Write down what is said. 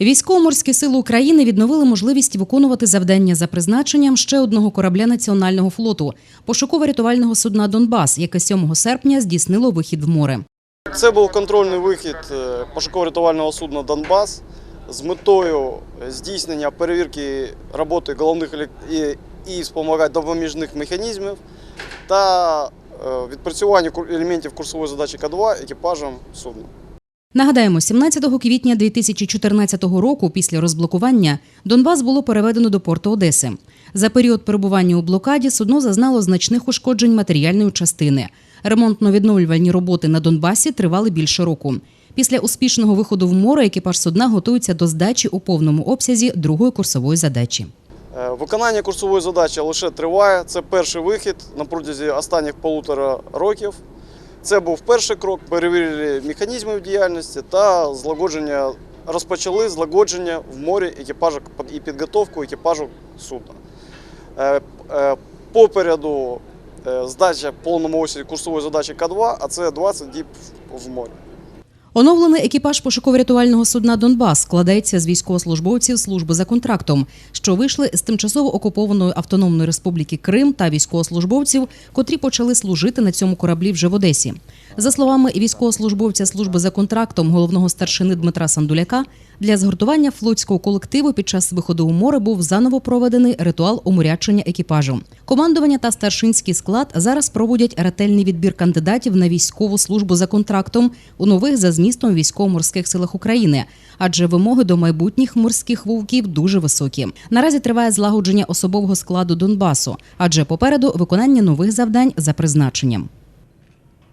Військово-морські сили України відновили можливість виконувати завдання за призначенням ще одного корабля національного флоту пошуково-рятувального судна Донбас, яке 7 серпня здійснило вихід в море. Це був контрольний вихід е, пошуково-рятувального судна Донбас з метою здійснення перевірки роботи головних і, допоміжних механізмів та е, відпрацювання елементів курсової задачі К2 екіпажем судна. Нагадаємо, 17 квітня 2014 року, після розблокування, Донбас було переведено до порту Одеси. За період перебування у блокаді судно зазнало значних ушкоджень матеріальної частини. Ремонтно-відновлювальні роботи на Донбасі тривали більше року. Після успішного виходу в море екіпаж судна готується до здачі у повному обсязі другої курсової задачі. Е, Виконання курсової задачі лише триває. Це перший вихід на протязі останніх полутора років. Це був перший крок. Перевірили механізми діяльності та злагодження розпочали злагодження в морі екіпажу і підготовку екіпажу судна. Е, е, Попереду е, здача повному осі курсової задачі К2, а це 20 діб в морі. Оновлений екіпаж пошуково-рятувального судна Донбас складається з військовослужбовців служби за контрактом, що вийшли з тимчасово окупованої автономної республіки Крим та військовослужбовців, котрі почали служити на цьому кораблі вже в Одесі. За словами військовослужбовця служби за контрактом головного старшини Дмитра Сандуляка, для згуртування флотського колективу під час виходу у море був заново проведений ритуал уморячення екіпажу. Командування та старшинський склад зараз проводять ретельний відбір кандидатів на військову службу за контрактом у нових за змістом військово-морських силах України, адже вимоги до майбутніх морських вовків дуже високі. Наразі триває злагодження особового складу Донбасу, адже попереду виконання нових завдань за призначенням.